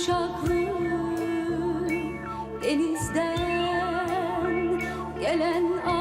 yumuşaklığı denizden gelen ağ.